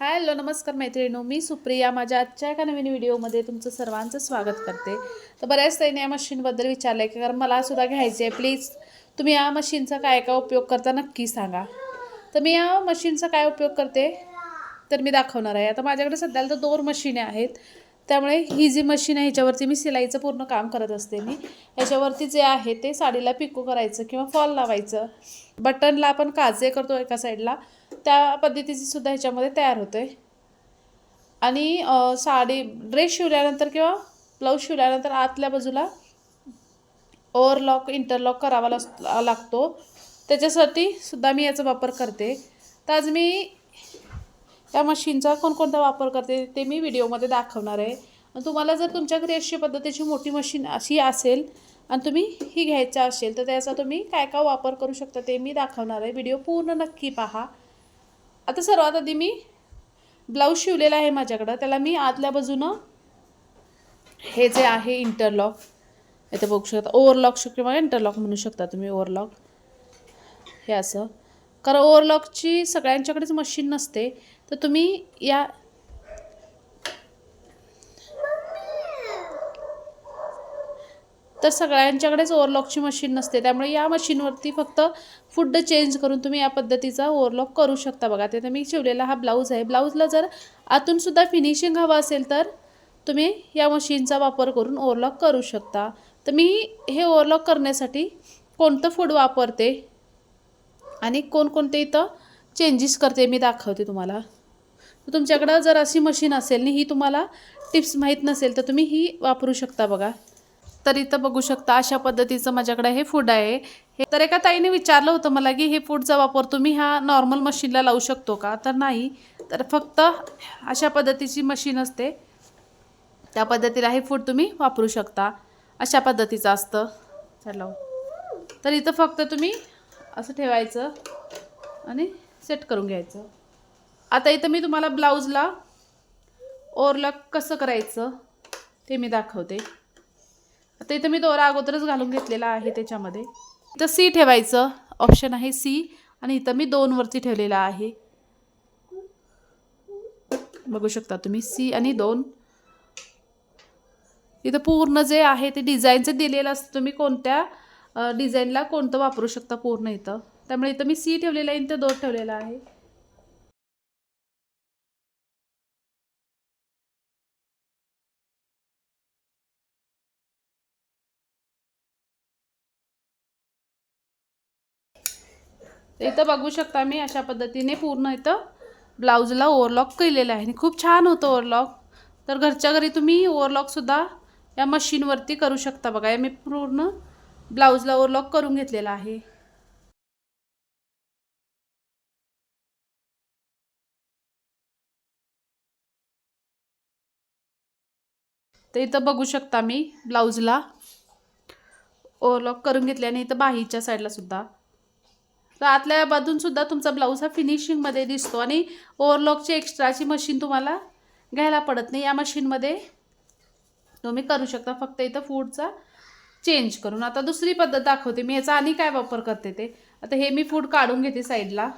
Hello नमस्कार मैत्रिणू मी सुप्रिया. माझ्या आजच्या एका नवीन व्हिडिओमध्ये तुमचं सर्वांचं स्वागत करते. तर बऱ्याच ताईने या मशीनबद्दल विचारलं आहे की कारण मला सुद्धा घ्यायचे आहे प्लीज तुम्ही या मशीनचा काय काय उपयोग करता नक्की सांगा. तर मी या मशीनचा काय उपयोग करते तर मी दाखवणार आहे. आता माझ्याकडे सध्याला तर दोन मशीने आहेत. त्यामुळे ही जी मशीन आहे ह्याच्यावरती मी सिलाईचं पूर्ण काम करत असते मी. ह्याच्यावरती जे आहे ते साडीला पिको करायचं किंवा फॉल लावायचं. बटनला आपण काजे करतो एका साईडला. त्या पद्धतीची सुद्धा ह्याच्यामध्ये तयार होते आणि साडी ड्रेस शिवल्यानंतर किंवा ब्लाऊज शिवल्यानंतर आतल्या बाजूला ओव्हरलॉक इंटरलॉक करावा लागतो. त्याच्यासाठी सुद्धा मी याचा वापर करते. तर आज मी त्या मशीनचा कोणकोणता वापर करते ते मी व्हिडिओमध्ये दाखवणार आहे. आणि तुम्हाला जर तुमच्या घरी अशी पद्धतीची मोठी मशीन अशी असेल आणि तुम्ही ही घ्यायचा असेल तर त्याचा तुम्ही काय काय वापर करू शकता ते मी दाखवणार आहे. व्हिडिओ पूर्ण नक्की पहा. आता सर्वात आधी मी ब्लाऊज शिवलेला आहे माझ्याकडं. त्याला मी आतल्या बाजूनं हे जे आहे इंटरलॉक इथं बघू शकता. ओव्हरलॉक किंवा इंटरलॉक म्हणू शकता तुम्ही ओव्हरलॉक हे असं. कारण ओव्हरलॉकची सगळ्यांच्याकडेच मशीन नसते. तर तुम्ही या तर सगळ्यांच्याकडेच ओव्हरलॉकची मशीन नसते. त्यामुळे या मशीनवरती फक्त फुड्ड चेंज करून तुम्ही या पद्धतीचा ओव्हरलॉक करू शकता बघा. ते मी शिवलेला हा ब्लाऊज आहे. ब्लाऊजला जर आतूनसुद्धा फिनिशिंग हवं असेल तर तुम्ही या मशीनचा वापर करून ओव्हरलॉक करू शकता. तर मी हे ओव्हरलॉक करण्यासाठी कोणतं फूड वापरते आणि कोणकोणते इथं चेंजेस करते मी दाखवते तुम्हाला. तर तुमच्याकडं जर अशी मशीन असेल आणि ही तुम्हाला टिप्स माहीत नसेल तर तुम्ही ही वापरू शकता बघा. तर इथं बघू शकता अशा पद्धतीचं माझ्याकडे हे फूड आहे. हे तर एका ताईने विचारलं होतं मला की हे फूडचा वापर तुम्ही ह्या नॉर्मल मशीनला लावू शकतो का? तर नाही. तर फक्त अशा पद्धतीची मशीन असते. त्या पद्धतीला हे फूड तुम्ही वापरू शकता. अशा पद्धतीचं असतं. चला हो. तर इथं फक्त तुम्ही असं ठेवायचं आणि सेट करून घ्यायचं. आता इथं मी तुम्हाला ब्लाऊजला ओरलक कसं करायचं ते मी दाखवते. आता इथं मी दोरा अगोदरच घालून घेतलेला आहे त्याच्यामध्ये. इथं सी ठेवायचं. ऑप्शन आहे सी आणि इथं मी दोनवरती ठेवलेला आहे. बघू शकता तुम्ही सी आणि दोन. इथं पूर्ण जे आहे ते डिझाईनचं दिलेलं असतं. तुम्ही कोणत्या डिझाईनला कोणतं वापरू शकता पूर्ण इथं. त्यामुळे इथं मी सी ठेवलेलं आहे इथं दोन ठेवलेला आहे. तर इथं बघू शकता मी अशा पद्धतीने पूर्ण इथं ब्लाऊजला ओवरलॉक केलेलं आहे. आणि खूप छान होतं ओव्हरलॉक. तर घरच्या घरी तुम्ही ओवरलॉकसुद्धा या मशीनवरती करू शकता बघा. या मी पूर्ण ब्लाऊजला ओवरलॉक करून घेतलेला आहे. तर इथं बघू शकता मी ब्लाऊजला ओवरलॉक करून घेतले आणि इथं बाहीच्या साईडला सुद्धा तर आतल्या बाजून सुद्धा तुमचा ब्लाऊज हा फिनिशिंगमध्ये दिसतो आणि ओव्हरलॉकची एक्स्ट्राची मशीन तुम्हाला घ्यायला पडत नाही. या मशीनमध्ये तुम्ही करू शकता. फक्त इथं फूडचा चेंज करून. आता दुसरी पद्धत दाखवते. मी याचा आणि काय वापर करते ते. आता हे मी फूड काढून घेते साईडला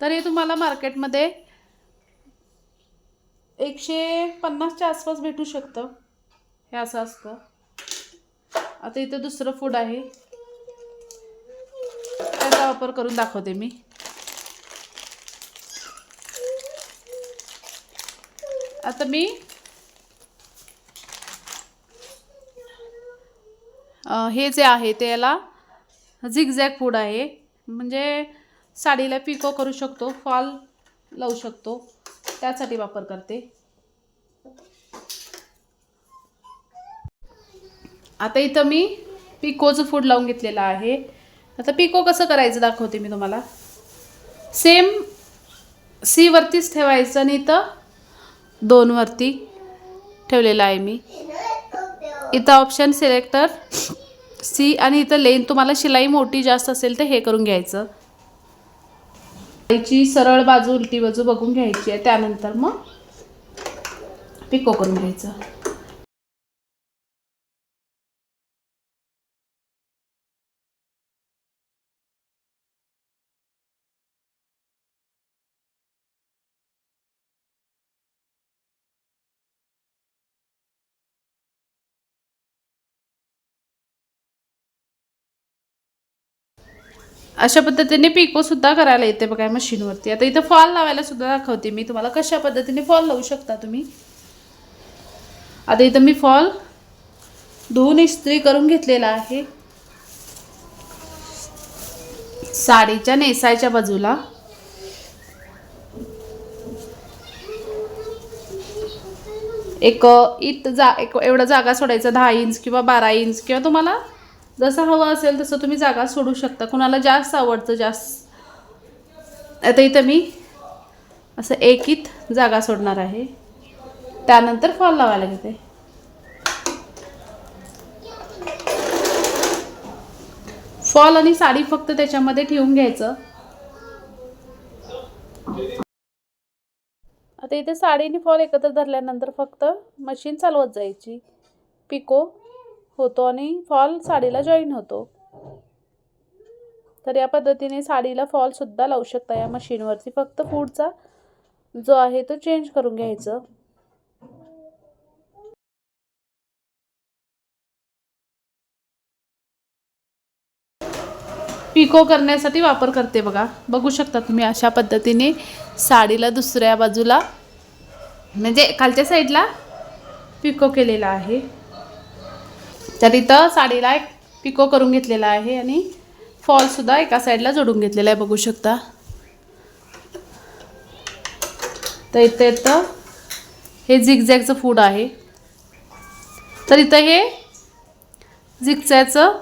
तर हे तुम्हाला मार्केटमध्ये एकशे पन्नासच्या आसपास भेटू शकतं. हे असं असतं. आता इथं दुसरं फूड आहे. त्याचा वापर करून दाखवते मी. आता मी हे जे आहे ते याला झिगझॅग फूड आहे. म्हणजे साडीला पिको करू शकतो फॉल लावू शकतो. त्यासाठी वापर करते. आता इथं मी पिकोचं फूड लावून घेतलेलं आहे. आता पिको कसं करायचं दाखवते मी तुम्हाला. सेम सीवरतीच ठेवायचं आणि इथं दोनवरती ठेवलेलं आहे मी. इथं ऑप्शन सिलेक्टर सी आणि इथं लेन तुम्हाला शिलाई मोठी जास्त असेल तर हे करून घ्यायचं. याची सरळ बाजू उलटी बाजू बघून घ्यायची आहे. त्यानंतर मग पिको करून घ्यायचं. अशा पद्धतीने पिको सुद्धा करायला येते बघा मशीनवरती आता इथं फॉल लावायला सुद्धा दाखवते मी. तुम्हाला कशा पद्धतीने फॉल लावू शकता तुम्ही? आता इथं मी फॉल धुवून इस्त्री करून घेतलेला आहे. साडीच्या नेसायच्या बाजूला. एक इत जा एक एवढा जागा सोडायचा दहा इंच किंवा बारा इंच किंवा तुम्हाला जसं हवं असेल तसं तुम्ही जागा सोडू शकता. कुणाला जास्त आवडतं जास्त. आता इथं मी असं एकीत जागा सोडणार आहे. त्यानंतर फॉल लावायला घेते. फॉल आणि साडी फक्त त्याच्यामध्ये ठेवून घ्यायचं. आता इथे साडी आणि फॉल एकत्र धरल्यानंतर फक्त मशीन चालवत जायची. पिको होतो आणि फॉल साडीला जॉईन होतो. तर या पद्धतीने साडीला फॉलसुद्धा लावू शकता. या मशीनवरती फक्त पुढचा जो आहे तो चेंज करून घ्यायचं. पिको करण्यासाठी वापर करते बघा. बघू शकता तुम्ही अशा पद्धतीने साडीला दुसऱ्या बाजूला म्हणजे खालच्या साईडला पिको केलेला आहे. तर इथं साडीला एक पिको करून घेतलेला आहे आणि फॉलसुद्धा एका साईडला जोडून घेतलेला आहे बघू शकता. तर इथं इथं हे झिगझॅगचं फूड आहे. तर इथं हे झिगझॅगचं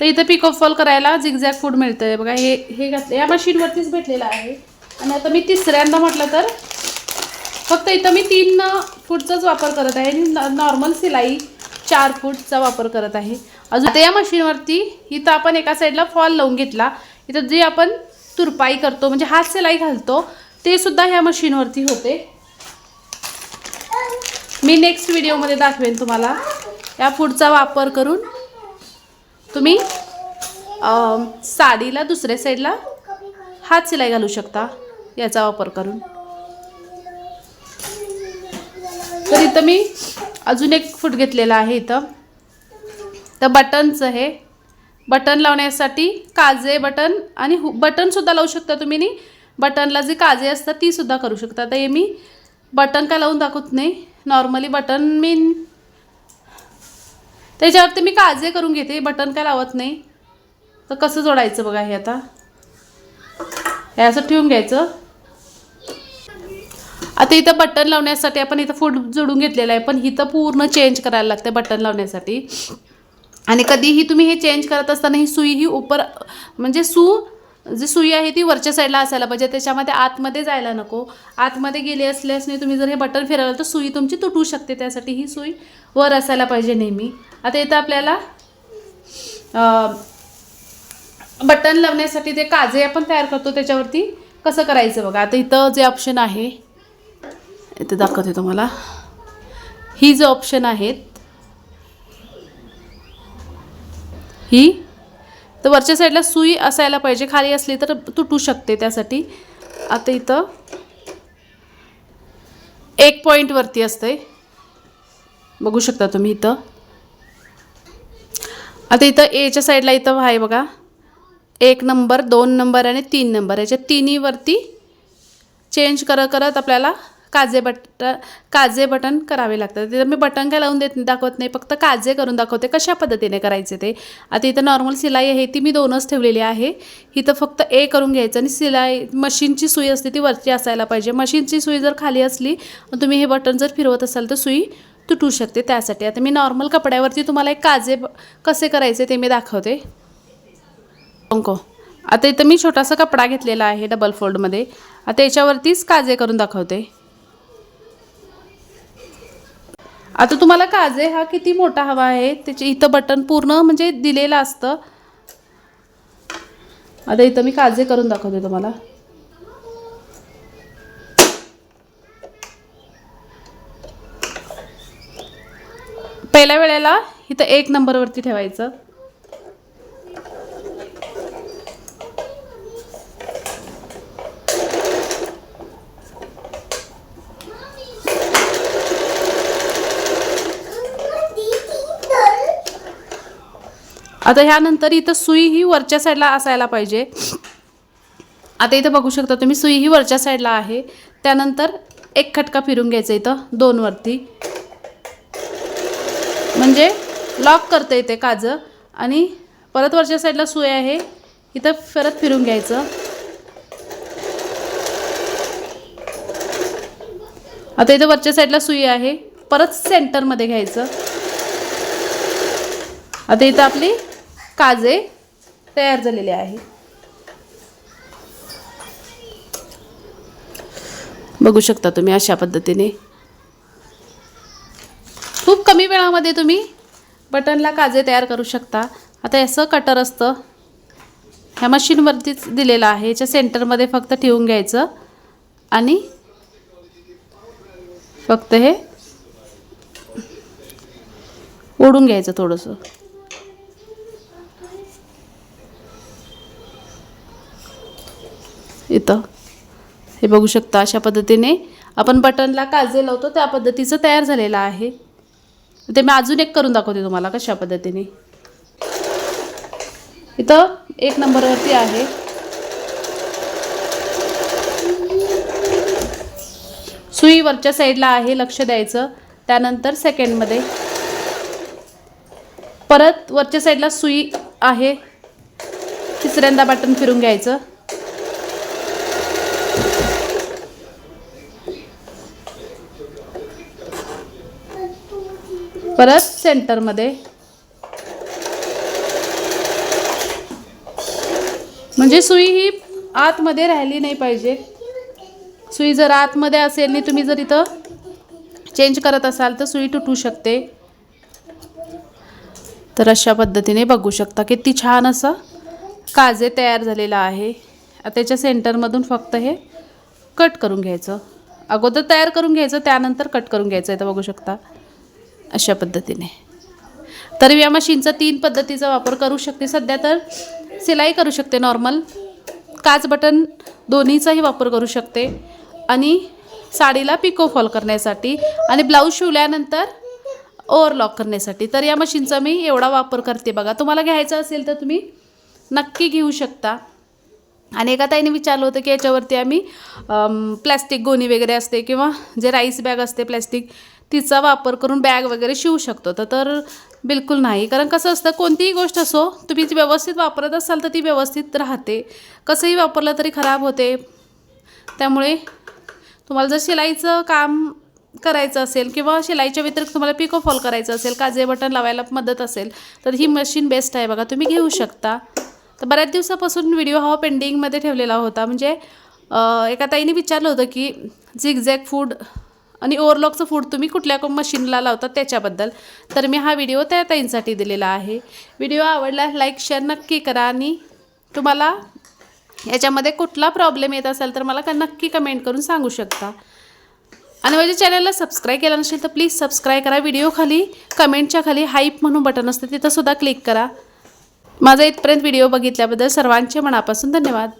तर इथं पिको फॉल करायला झिगझॅग फूड मिळतं आहे बघा हे हे घातलं या मशीनवरतीच भेटलेलं आहे. आणि आता मी तिसऱ्यांदा म्हटलं तर फक्त इथं मी तीन फूडचाच वापर करत आहे. आणि नॉर्मल सिलाई चार फूटचा वापर करत आहे. अजून आता या मशीनवरती इथं आपण एका साईडला फॉल लावून घेतला. इथं जे आपण तुरपाई करतो म्हणजे हात सिलाई घालतो ते सुद्धा ह्या मशीनवरती होते. मी नेक्स्ट व्हिडिओमध्ये दाखवेन तुम्हाला या फूडचा वापर करून. तुम्ही साडीला दुसऱ्या साईडला हात सिलाई घालू शकता याचा वापर करून. तर इथं मी अजून एक फूट घेतलेला आहे इथं. तर बटनचं हे बटन लावण्यासाठी काजे बटन आणि हु बटनसुद्धा लावू शकता तुम्ही नी. बटनला जे काजे असतात तीसुद्धा करू शकता. तर हे मी बटन काय लावून दाखवत नाही. नॉर्मली बटन मी त्याच्यावरती मी काजे करून घेते. बटन काय लावत नाही. तर कसं जोडायचं बघा हे आता. हे असं ठेवून घ्यायचं. आता इथं बटन लावण्यासाठी आपण इथं फूड जोडून घेतलेलं आहे पण इथं पूर्ण चेंज करायला लागतं बटन लावण्यासाठी. आणि कधीही तुम्ही हे चेंज करत असताना ही सुई ही उपर म्हणजे सू जी सुई आहे ती वरच्या साईडला असायला पाहिजे त्याच्यामध्ये आतमध्ये जायला नको. आतमध्ये गेली असल्यासने तुम्ही जर हे बटन फिरवलं तर सुई तुमची तुटू शकते त्यासाठी ही सुई वर असायला पाहिजे नेहमी. आता इथं आपल्याला बटन लावण्यासाठी जे काजे आपण तयार करतो त्याच्यावरती कसं करायचं बघा? आता इथं जे ऑप्शन आहे इथे दाखवते तुम्हाला. ही जे ऑप्शन आहेत ही तर वरच्या साईडला सुई असायला पाहिजे खाली असली तर तुटू शकते त्यासाठी. आता इथं एक पॉईंटवरती असते बघू शकता तुम्ही इथं. आता इथं एच्या साईडला इथं आहे बघा. एक नंबर दोन नंबर आणि तीन नंबर याच्या तिन्हीवरती चेंज करत करत आपल्याला काजे बट काजे बटन करावे लागतात. तिथं मी बटन काय लावून देत दाखवत नाही फक्त काजे करून दाखवते कशा पद्धतीने करायचे ते. आता इथं नॉर्मल सिलाई आहे ती मी दोनच ठेवलेली आहे. इथं फक्त ए करून घ्यायचं आणि सिलाई मशीनची सुई असते ती वरची असायला पाहिजे. मशीनची सुई जर खाली असली तुम्ही हे बटन जर फिरवत असाल तर सुई तुटू शकते त्यासाठी. आता मी नॉर्मल कपड्यावरती तुम्हाला एक काजे कसे करायचे ते मी दाखवते. अंको आता इथं मी छोटासा कपडा घेतलेला आहे डबल फोल्डमध्ये आता याच्यावरतीच काजे करून दाखवते. आता तुम्हाला काजे हा किती मोठा हवा आहे? त्याचे इथं बटन पूर्ण म्हणजे दिलेलं असतं. आता इथं मी काजे करून दाखवते तुम्हाला. पहिल्या वेळेला इथं एक नंबरवरती ठेवायचं. आता ह्यानंतर इथं सुई ही वरच्या साईडला असायला पाहिजे. आता इथं बघू शकता तुम्ही सुई ही वरच्या साईडला आहे. त्यानंतर एक खटका फिरून घ्यायचा इथं दोनवरती म्हणजे लॉक करता येते काजं. आणि परत वरच्या साईडला सुई आहे. इथं परत फिरून घ्यायचं. आता इथं वरच्या साईडला सुई आहे. परत सेंटरमध्ये घ्यायचं. आता इथं आपली काजे तयार झालेले आहे. बघू शकता तुम्ही अशा पद्धतीने. खूप कमी वेळामध्ये तुम्ही बटनला काजे तयार करू शकता. आता असं कटर असतं. ह्या मशीनवरतीच दिलेलं आहे. याच्या सेंटरमध्ये फक्त ठेवून घ्यायचं. आणि फक्त हे ओढून घ्यायचं थोडंसं. इथं. हे बघू शकता अशा पद्धतीने आपण बटनला काजे लावतो त्या पद्धतीचं तयार झालेलं आहे. ते मी अजून एक करून दाखवते तुम्हाला कशा पद्धतीने. इथं एक नंबरवरती आहे. सुई वरच्या साईडला आहे लक्ष द्यायचं. त्यानंतर सेकंडमध्ये. परत वरच्या साईडला सुई आहे. तिसऱ्यांदा बटन फिरून घ्यायचं. परत सेंटरमध्ये. म्हणजे सुई ही आतमध्ये राहिली नाही पाहिजे. सुई जर आतमध्ये असेल आणि तुम्ही जर इथं चेंज करत असाल तर सुई तुटू शकते. तर अशा पद्धतीने बघू शकता किती छान असं काजे तयार झालेलं आहे. त्याच्या सेंटरमधून फक्त हे कट करून घ्यायचं. अगोदर तयार करून घ्यायचं त्यानंतर कट करून घ्यायचं आहे तर बघू शकता. अशा पद्धतीने. तर या मशीनचा तीन पद्धतीचा वापर करू शकते. सध्या तर सिलाई करू शकते नॉर्मल काच बटन दोन्हीचाही वापर करू शकते. आणि साडीला पिको फॉल करण्यासाठी आणि ब्लाऊज शिवल्यानंतर ओव्हरलॉक करण्यासाठी. तर या मशीनचा मी एवढा वापर करते बघा. तुम्हाला घ्यायचं असेल तर तुम्ही नक्की घेऊ शकता. आणि एका ताईने विचारलं होतं की याच्यावरती आम्ही प्लॅस्टिक गोणी वगैरे असते किंवा जे राईस बॅग असते प्लॅस्टिक तिचा वापर करून बॅग वगैरे शिवू शकतो. तर तर बिलकुल नाही. कारण कसं असतं कोणतीही गोष्ट असो तुम्ही ती व्यवस्थित वापरत असाल तर ती व्यवस्थित राहते. कसंही वापरलं तरी खराब होते. त्यामुळे तुम्हाला जर शिलाईचं काम करायचं असेल किंवा शिलाईच्या व्यतिरिक्त तुम्हाला पिको फॉल करायचं असेल काजे बटन लावायला मदत असेल तर ही मशीन बेस्ट आहे बघा. तुम्ही घेऊ शकता. तर बऱ्याच दिवसापासून व्हिडिओ हा पेंडिंगमध्ये ठेवलेला होता. म्हणजे एका ताईने विचारलं होतं की झिगझॅग फूड आणि ओव्हरलॉकचं फूड तुम्ही कुठल्या मशीनला लावतात त्याच्याबद्दल. तर मी हा व्हिडिओ त्या ताईंसाठी दिलेला आहे. व्हिडिओ आवडला लाईक शेअर नक्की करा आणि तुम्हाला याच्यामध्ये कुठला प्रॉब्लेम येत असेल तर मला का नक्की कमेंट करून सांगू शकता. आणि माझ्या चॅनलला सबस्क्राईब केलं नसेल तर प्लीज सबस्क्राईब करा. व्हिडिओ खाली कमेंटच्या खाली हाईप म्हणून बटन असतं तिथंसुद्धा क्लिक करा. माझा इथपर्यंत व्हिडिओ बघितल्याबद्दल सर्वांचे मनापासून धन्यवाद.